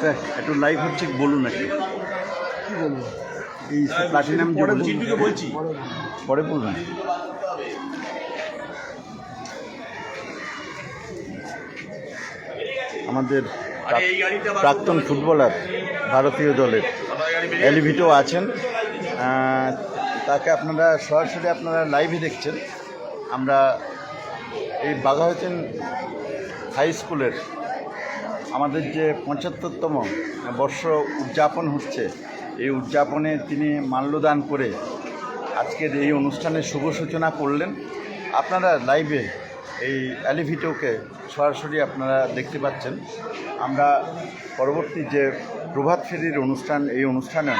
Sir একটু live হচ্ছে বলুন একটু কি বলব এই প্লাটিনাম পরে চিন্টুকে বলছি। পরে বলবেন। আমাদের প্রাক্তন ফুটবলার ভারতীয় দলের এলিভিটো আছেন। তাকে আপনারা সরাসরি আপনারা লাইভে দেখছেন। আমরা এই বাঘাহতেন হাই স্কুলের আমাদের যে পঁচাত্তরতম বর্ষ উদযাপন হচ্ছে, এই উদযাপনে তিনি মাল্যদান করে আজকের এই অনুষ্ঠানের শুভ সূচনা করলেন। আপনারা লাইভে এই অ্যালিভিটোকে সরাসরি আপনারা দেখতে পাচ্ছেন। আমরা পরবর্তী যে প্রভাত ফেরির অনুষ্ঠান, এই অনুষ্ঠানে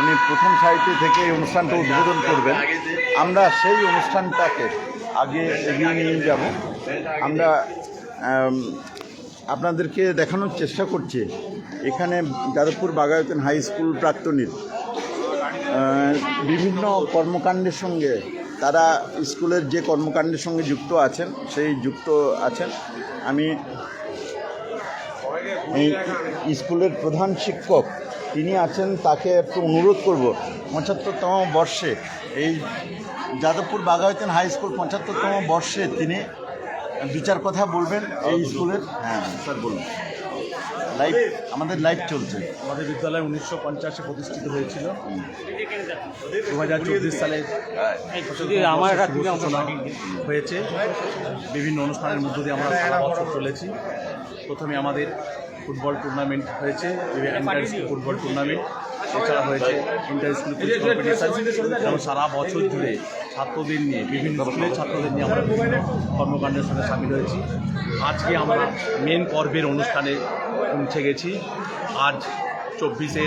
উনি প্রথম সাহিত্য থেকে এই অনুষ্ঠানটা উদ্বোধন করবেন। আমরা সেই অনুষ্ঠানটাকে আগে এগিয়ে নিয়ে যাব। আমরা আপনাদেরকে দেখানোর চেষ্টা করছি। এখানে যাদবপুর বাগায়তন হাই স্কুল প্রাক্তনীর বিভিন্ন কর্মকাণ্ডের সঙ্গে তারা স্কুলের যে কর্মকাণ্ডের সঙ্গে যুক্ত আছেন, সেই যুক্ত আছেন। আমি স্কুলের প্রধান শিক্ষক তিনি আছেন তাকে একটু অনুরোধ করব পঁচাত্তরতম বর্ষে এই যাদবপুর বাগায়তন হাই স্কুল পঁচাত্তরতম বর্ষে তিনি বিচার কথা বলবেন এই স্কুলের। হ্যাঁ স্যার বলুন। লাইভ আমাদের লাইভ চলছে। আমাদের বিদ্যালয় উনিশশো পঞ্চাশে প্রতিষ্ঠিত হয়েছিল। দু হাজার চব্বিশ সালে আমার হয়েছে। বিভিন্ন অনুষ্ঠানের মধ্য দিয়ে আমরা সারা বছর চলেছি। প্রথমে আমাদের ফুটবল টুর্নামেন্ট হয়েছে ইন্টার স্কুল ফুটবল টুর্নামেন্ট এছাড়া হয়েছে ইন্টার স্কুল কম্পিটিশন এবং সারা বছর জুড়ে ছাত্রদের নিয়ে বিভিন্ন স্কুলের ছাত্রদের নিয়ে আমরা বিভিন্ন কর্মকাণ্ডের সঙ্গে সামিল হয়েছি। আজকে আমরা মেন পর্বের অনুষ্ঠানে পৌঁছে গেছি। আজ চব্বিশে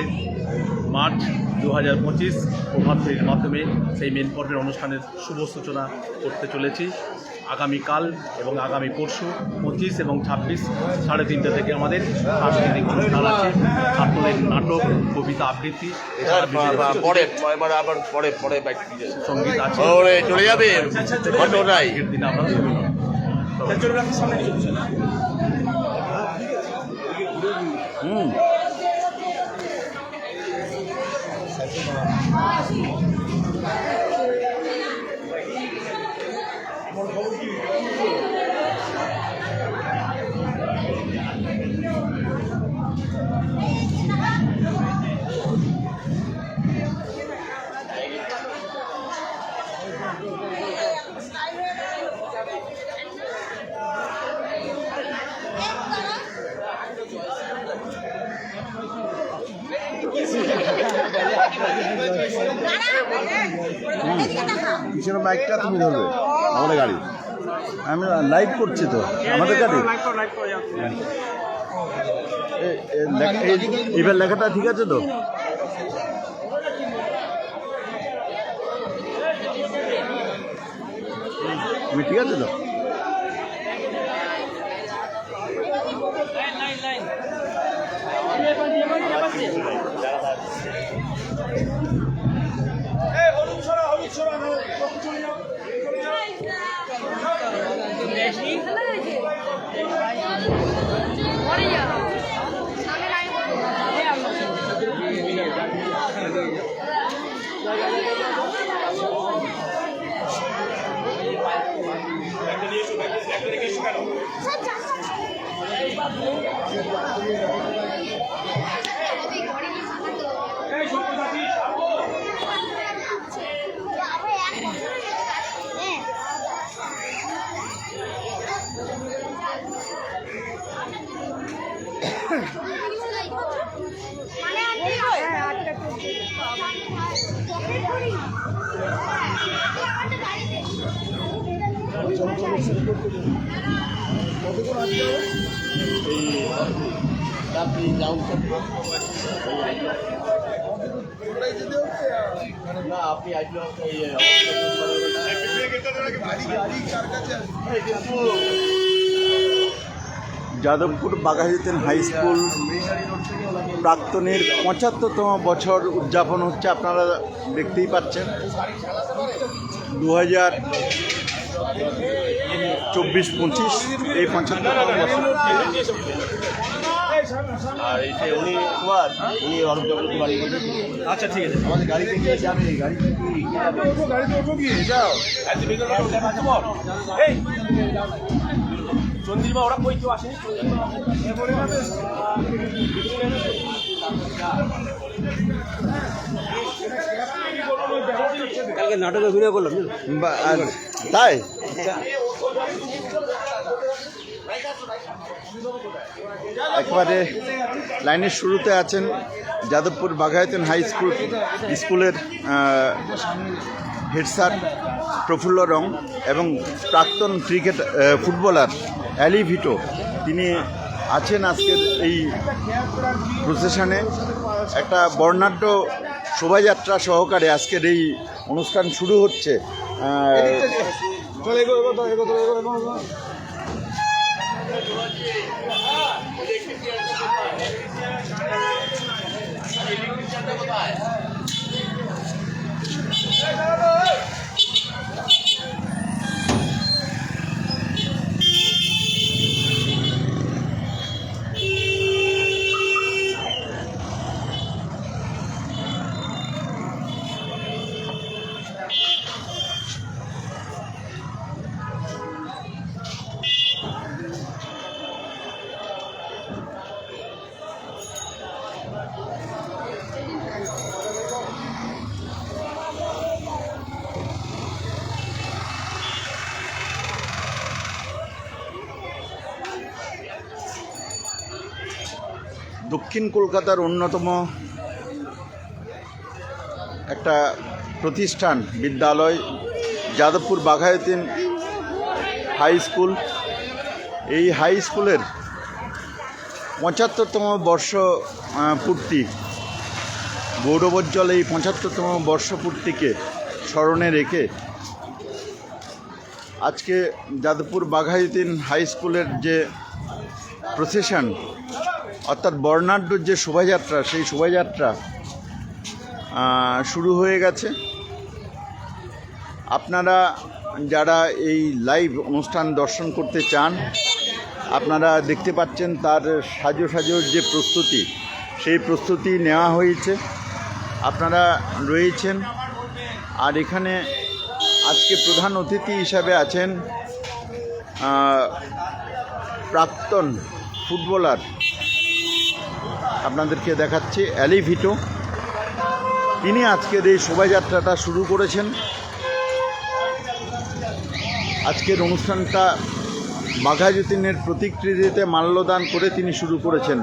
মার্চ দু হাজার পঁচিশ প্রভাত ফেরির মাধ্যমে সেই মেন পর্বের অনুষ্ঠানের শুভ সূচনা করতে চলেছি। আগামীকাল এবং আগামী পরশু পঁচিশ এবং ছাব্বিশ সাড়ে তিনটে থেকে আমাদের সাংস্কৃতিক অনুষ্ঠান আছে। ছাত্রদের নাটক কবিতা আবৃত্তি পরে আবার পরে পরে বাইক সংগীত আছে। চলে যাবে? আজকের দিনে আমরা হুম। কিসের মাইকটা তুমি ধরবে? আমাদের গাড়ি। আমি লাইভ করছি তো। আমাদের গাড়ি? এবার লেখাটা ঠিক আছে তো? তুমি ঠিক আছে তো? একটা নিয়ে এসো একটা রেখে এসো কেন যাদবপুর বাঘাযতীন হাই স্কুল প্রাক্তনের পঁচাত্তরতম বছর উদযাপন হচ্ছে আপনারা দেখতেই পাচ্ছেন। দু হাজার চব্বিশ পঁচিশ এই বছর আর এই উনি কুমার উনি অরূপ চক্রবর্তী বাড়ি আচ্ছা ঠিক আছে। আমাদের গাড়িতে গিয়ে যাবে গাড়িতে চন্দ্রিমা ওরা কই কেউ আসেনি? কালকে নাটকে অভিনয় করলাম তাই? একবারে লাইনের শুরুতে আছেন যাদবপুর বাঘায়তন হাই স্কুল, স্কুলের হেড স্যার প্রফুল্ল রং এবং প্রাক্তন ক্রিকেট ফুটবলার অ্যালি ভিটো। তিনি আছেন আজকের এই প্রসেশনে একটা বর্ণাঢ্য শোভাযাত্রা সহকারে আজকের এই অনুষ্ঠান শুরু হচ্ছে। আহ, দক্ষিণ কলকাতার অন্যতম একটা প্রতিষ্ঠান, বিদ্যালয়, যাদবপুর বাঘায়তিন হাই স্কুল। এই হাই স্কুলের পঁচাত্তরতম বর্ষ পূর্তি, গৌরবোজ্জ্বল এই পঁচাত্তরতম বর্ষপূর্তিকে স্মরণে রেখে আজকে যাদবপুর বাঘায়তিন হাই স্কুলের যে প্রসেশন অর্থাৎ বর্ণাঢ্যর যে শোভাযাত্রা, সেই শোভাযাত্রা শুরু হয়ে গেছে। আপনারা যারা এই লাইভ অনুষ্ঠান দর্শন করতে চান, আপনারা দেখতে পাচ্ছেন তার সাজো সাজোর যে প্রস্তুতি, সেই প্রস্তুতি নেওয়া হয়েছে। আপনারা রয়েছেন। আর এখানে আজকে প্রধান অতিথি হিসাবে আছেন প্রাক্তন ফুটবলার আপনাদেরকে দেখাচ্ছি অ্যালিভিটো। তিনি আজকের এই শোভাযাত্রাটা শুরু করেছেন, আজকের অনুষ্ঠানটা বাঘাযতীনের প্রতিকৃতিতে মাল্যদান করে তিনি শুরু করেছেন।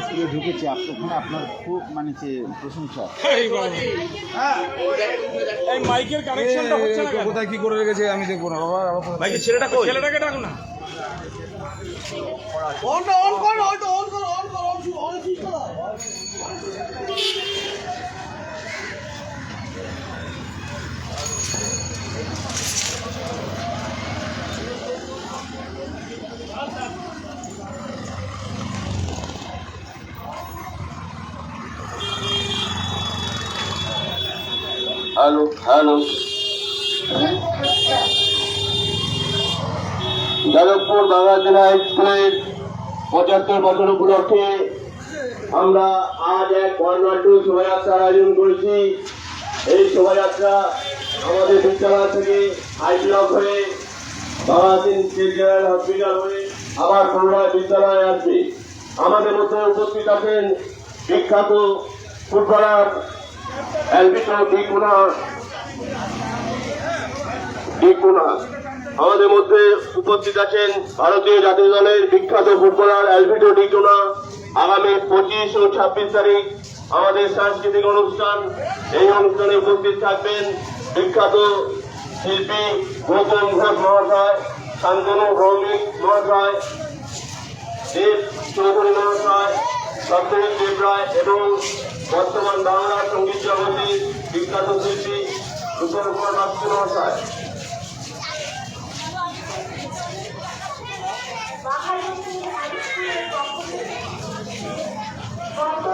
স্কুলে ঢুকেছে আপনার আপনার খুব মানে যে প্রশংসা এই মাইকের কানেকশনটা হচ্ছে না কোথায় কি করে রেখেছে আমি দেখব না বাবা আবার কোথায়- ভাই কি ছেলেটা কই ছেলেটাকে ডাক না হ্যালো যাদবপুর বাংলাদেশ জেলা স্কুলের পঁচাত্তর বছর উপলক্ষে আমরা আজ এক বর্ণাঢ্য শোভাযাত্রার আয়োজন করেছি। এই শোভাযাত্রা আমাদের বিদ্যালয় থেকে হাই ব্লক হয়ে বাংলাদেশ জেনারেল হসপিটাল হয়ে আবার পুনরায় বিদ্যালয়ে আসবে। আমাদের মধ্যে উপস্থিত আছেন বিখ্যাত ফুটবলার অ্যালবিটো ডিকুনা ডিকুনা আমাদের মধ্যে উপস্থিত আছেন ভারতীয় জাতীয় দলের বিখ্যাত ফুটবলার অ্যালবিটো ডিকুনা আগামী পঁচিশ ও ছাব্বিশ তারিখ আমাদের সাংস্কৃতিক অনুষ্ঠান। এই অনুষ্ঠানে উপস্থিত থাকবেন বিখ্যাত শিল্পী গৌতম ঘোষ মহাশয়, শান্তনু ভৌমিক মহাশয়, দেব চৌধুরী মহাশয়, সত্যজিৎ দেব রায় এবং বর্তমান বাংলা সংগীত জগতের বিখ্যাত শিল্পী রূপন উপর বাস্কু মহাশয় অনেকটাই